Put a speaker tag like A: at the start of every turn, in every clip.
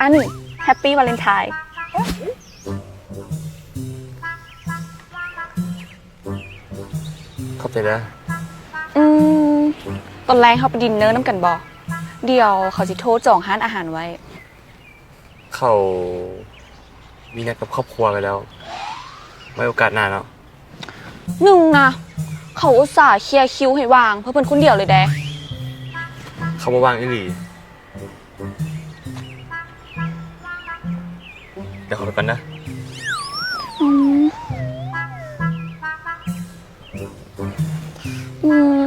A: อันแฮปปี้วาเลนไทน์
B: ขอบใจนะ
A: อืมตอนแรงเขาไปดินเนอร์น้ำกันบอเดี๋ยวเขาจะโทรจองร้านอาหารไว้
B: เขามีนัดกับครอบครัวไปแล้วไว้โอกาสหน้าเนาะ
A: หนึ่งนะ เขาอุตส่าห์เคลียร์คิวให้วาง เพื่อเพิ่นคนเดียวเลยแด
B: เขามาว่างอีหลี เดี๋ยวขอไปก่อนนะ
A: อืม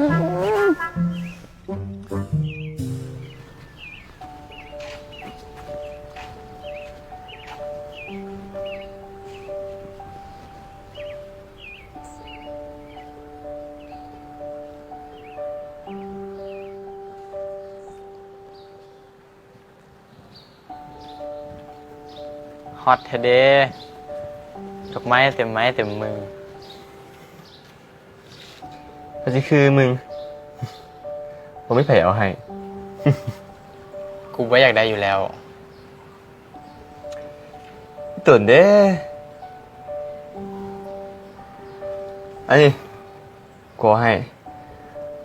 C: ฮอตเทเดดอกไม้เต็มไม้เต็มมือ
B: ก็จะคือมึง ผมไม่แผ่เอาให้
C: กูไม่อยากได้อยู่แล้ว
B: ตื่นเด้อันนี้กูเอาให้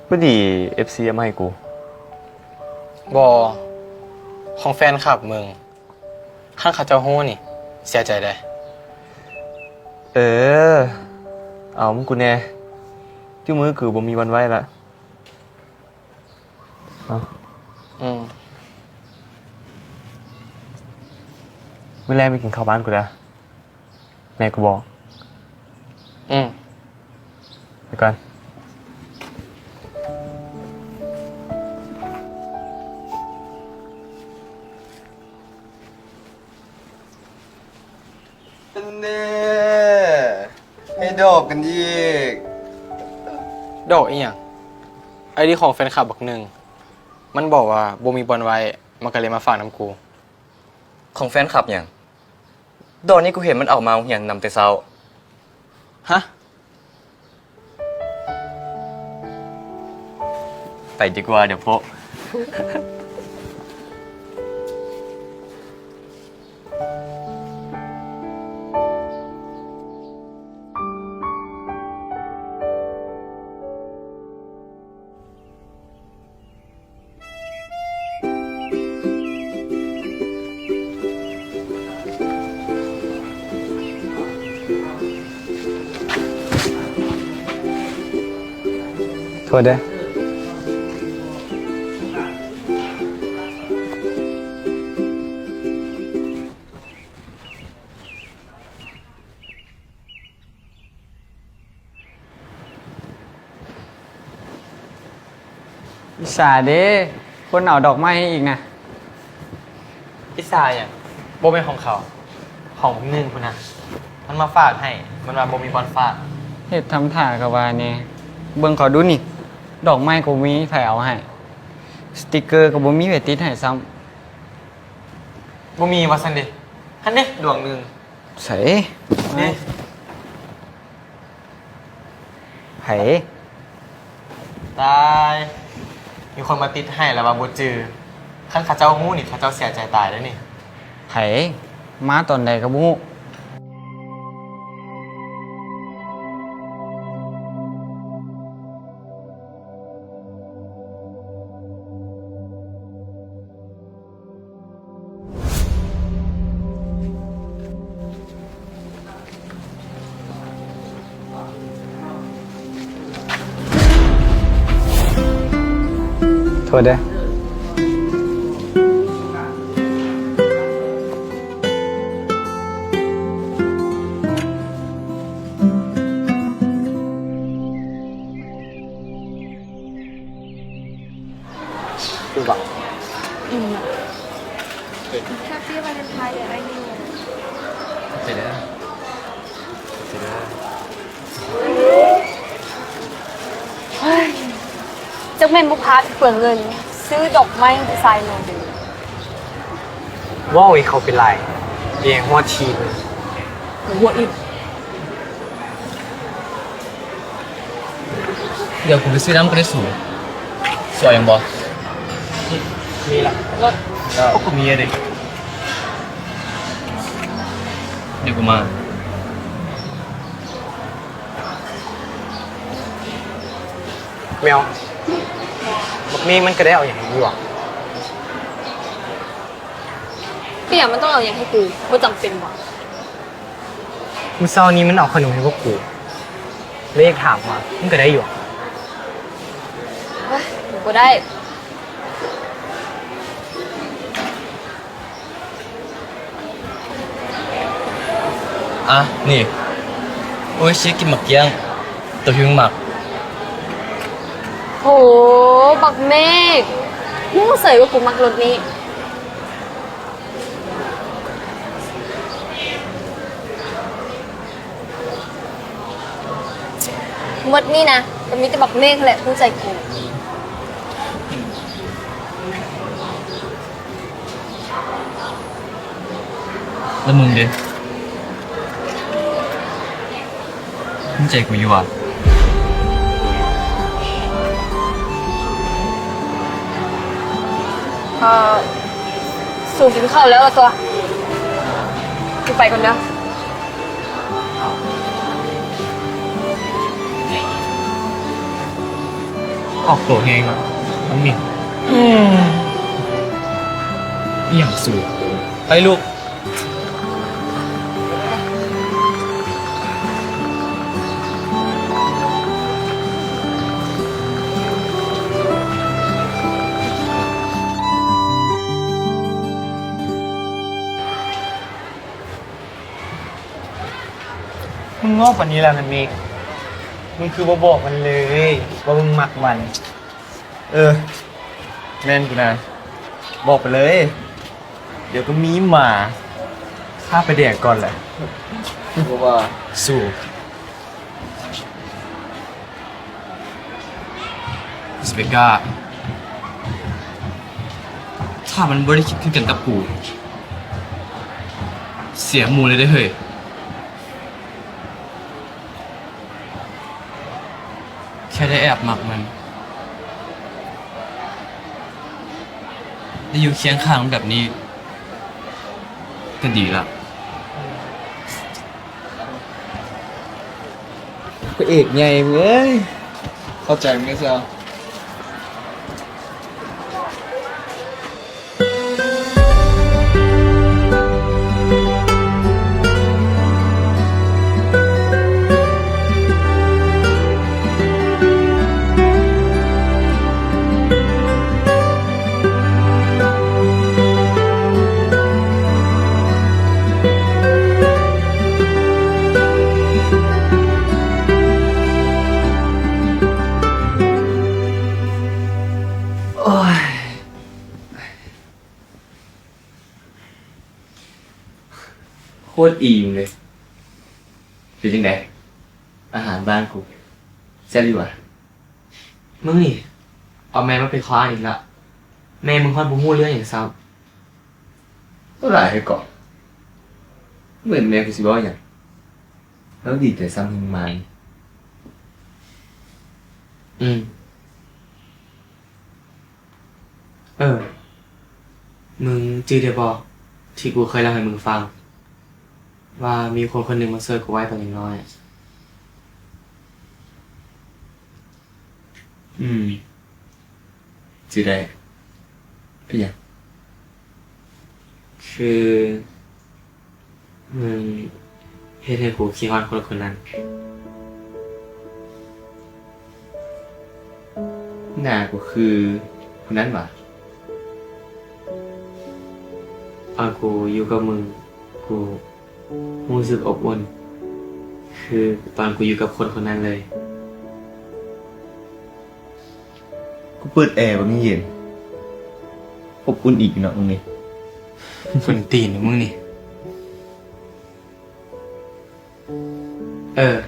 B: พอดี FC เอามาให้กู
C: บอ ของแฟนคลับมึง ข้างเขาเจ้าหู้นี่ เสียใจได้
B: เออ เอามึงกูแน่ที่มือคือบ่มีวันไว้ละเอา
C: อืม
B: เมื่อแรกไปกินข้าวบ้านกูแล้วแม่กูบอก
C: อืม
B: ไปก่อน
D: ให้ดอกกันอีก
C: ดอกอีหยังไอดีของแฟนคลับบักหนึ่ง มันบอกว่าโบมีบอลไว้ มันก็เลยมาฝากน้ำกู
D: ของแฟนคลับอย่างดอกนี้กูเห็นมันออกมาอย่างนำแต่เช้า
C: ฮะ
D: ไปดีกว่าเดี๋ยวพว
B: ษเด้อ
E: อิสาเด้คนเอาดอกไม้ให้อีกนะ
C: พิซซ่าอย่างโบเป็นของเขา ของบักหนึ่งคุณนะมันมาฝากให้ มันมาโบมีบอลฝาก
E: เฮ็ดทำท่ากับว่าเนี่ยเบิ่งเขาดูนี่ ดอกไม้ก็มีไผเอาให้ สติกเกอร์ก็บ่มีไผติดให้ซ้
C: บ่มีวัสันเดฮันเด้ดวงหนึ่งำ
E: ใส่
C: นี่
E: ไผ
C: ตาย มีคนมาติดให้แล้วมาบูจือขั้นข้าเจ้าหู้นี่ข้าเจ้าเสียใจตายแล้วนี่
E: ไผมาตอนใดก็บ่ฮู้ ษเด้อ
A: แฮปปี้วาเลนไทน์อะไรนี่
B: ไปเด้อไปเด้อ
A: จักแม่นบุพาเปลืองเงิน ซื้อดอกไม้ดีไซน์โนเดล
C: ว้าวอีเขาเป็นไรเองหัวทีเลย
A: หัวอีก
D: เดี๋ยวกูไปซื้อน้ำกระสูสวยยังบอ
C: มีละ
D: พวกกูมีอะไรเดี๋ยวกูมา
F: แมว บักนี้มันก็ได้เอาอย่างนี้ว่ะ
G: ก็อย่างมันต้องเอาอย่างให้กูบ่จำเป็นว่ะ
F: มื้อเช้านี้มันเอาขนมให้พวกกูเลยอยากถามว่ามันก็ได้อยู่อะ
G: เฮ้ยกูก็ได้
D: อะ นี่ โอ้ยชิคกินหมักเกี้ยง ตัวหิวหมัก
G: โห บักเมฆมึงเสยว่ากูมักรถนี้ หมดนี่นะแต่มีแต่บักเมฆแหละผู้ใจกู
D: แล้วมึงเด้มึงใจกูอยู่อะ
G: เอ่อสูงกินข้าวแล้วล่ะตัวกูไปก่อนเด้อ
F: ออกตัวแหงอะมันมีนี่อย่างสูง
D: ไปลูก
F: งงอกกว่านี้แล้วนะเมกมึงคือบ่บอกมันเลย ว่ามึงมักมัน
B: เออ แม่นกูนะ บอกไปเลย เดี๋ยวก็มีหมาข้าไปแดกก่อนแหละเพราะว่า
F: สู่
D: สเปก้า ถ้ามันบริคิดขึ้นกันกับกู เสียหมูเลยได้อเฮ้ย แค่ได้แอบหมักมัน ได้อยู่เคียงข้างมันแบบนี้ ก็ดีละ
B: พระเอกใหญ่เว้ยเข้าใจไหมเซล
D: ตรอิ่มเลยเป็นยังไงอาหารบ้านกูแซ่บดีว่ะมึงนี่เอาแม่มาเป็นคว้าอีกละแม่มึงค่อยบูฮู้เรื่องอย่างซ้
B: ก็หลายให้ก่อนเหมือนแม่กูสิบอกอย่างแล้วดีแต่ซ้ำหิงไม้ำ
D: อืม เออ มึงจือเดบอที่กูเคยเล่าให้มึงฟัง ว่ามีคนคนหนึ่งมาเซิร์ชกูไว้ตอนยังน้อย
B: อืมสิได้พี่ยัง
D: คือมึงเฮ็ดให้กูคิดฮอดคนคนนั้น
B: หน้ากูคือคนนั้นหวะ
D: ตอนกูอยู่กับมึงกู รู้สึกอบอุ่น คือตอนกูอยู่กับคนคนนั้นเลย
B: กูเปิดแอร์แบบนี้เย็นอบอุ่นอีกเนาะมึงนี่
F: คนตีนมึงนี่
D: เออ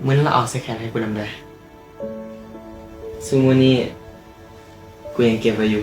D: เหมื่อนเราเอาใส่แขนให้กูนำได้ซึ่งวันนี้กูยังเก็บไว้อยู่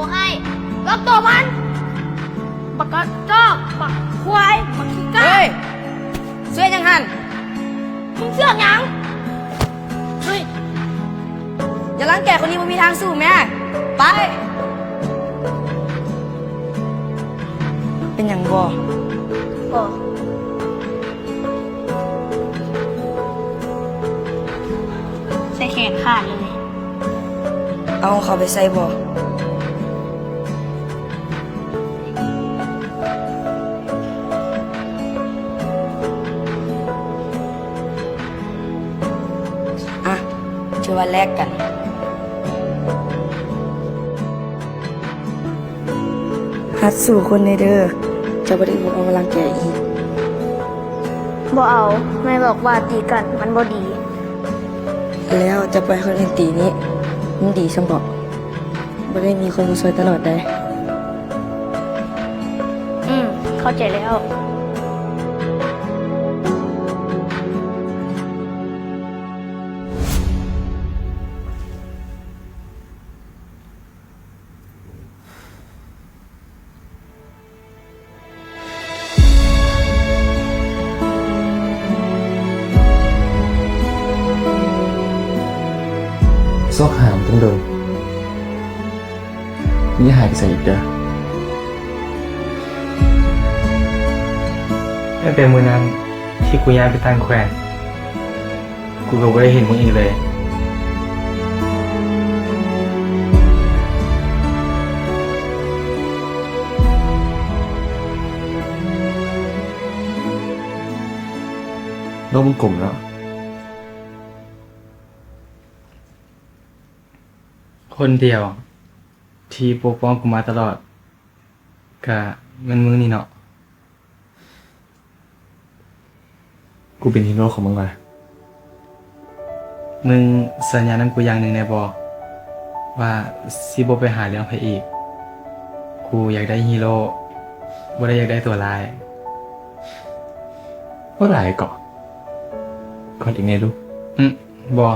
D: กูให้รั
H: บตัวมันปากกรจอกปากควายปากขี้กา
I: เฮ้ยเสื้อยังหัน
H: มึงเสื้อยังเฮ้ย
I: อย่าล้างแก่คนนี้มันมีทางสู้แม่ไป เป็นอย่างบ
H: อบ่ใส่แขนขาดเลย
I: เอาเขาไปใส่บ่ ถือว่าแลกกัน ฮัดสู่คนในเด้อจะบ่ได้บ่เอามาลังแกอีก
H: บ่เอาแม่บอกว่าตีกันมันบ่ดี
I: แล้วจะไปล่อยคนอื่นตีนี้มันดีสมบอกบ่ได้มีคนมาช่วยตลอดได้
H: อืม เข้าใจแล้ว
B: ซอกหามตั้งโดนนี่หายไปใส่อีกเด้อ
F: ตั้งแต่มือนั้นที่กูย้ายไปตั้งแขวนกูก็ไม่ได้เห็นมึงอีกเลย
B: โลกมันกลมแล้ว
F: คนเดียว ที่ปกป้องกูมาตลอดกะมันมึงนี่เนาะ
B: กูเป็นฮีโร่ของมึงว่ะ
F: มึงสัญญานั้นกูอย่างหนึ่งในบอว่าซิโบไปหาเรื่องพระเอกกูอยากได้ฮีโร่บ่ได้อยากได้ตัวร้าย
B: ว่าหลายเกาะก่อนอีกไงลูก
F: อืมบอ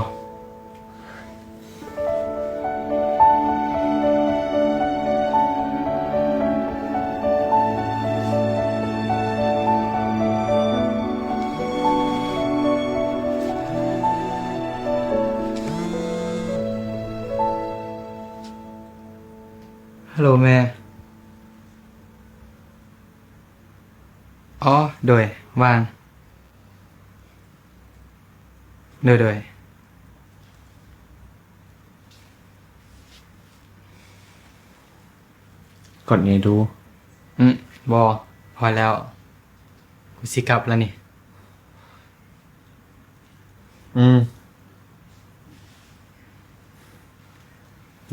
F: ฮัลโหลแม่ อ๋อ โดยว่าง โดย โดย
B: ก่อนไงดู
F: อืมบอพอแล้ว กูสิกลับแล้วนี่
B: อืม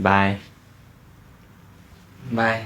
B: บาย
F: บาย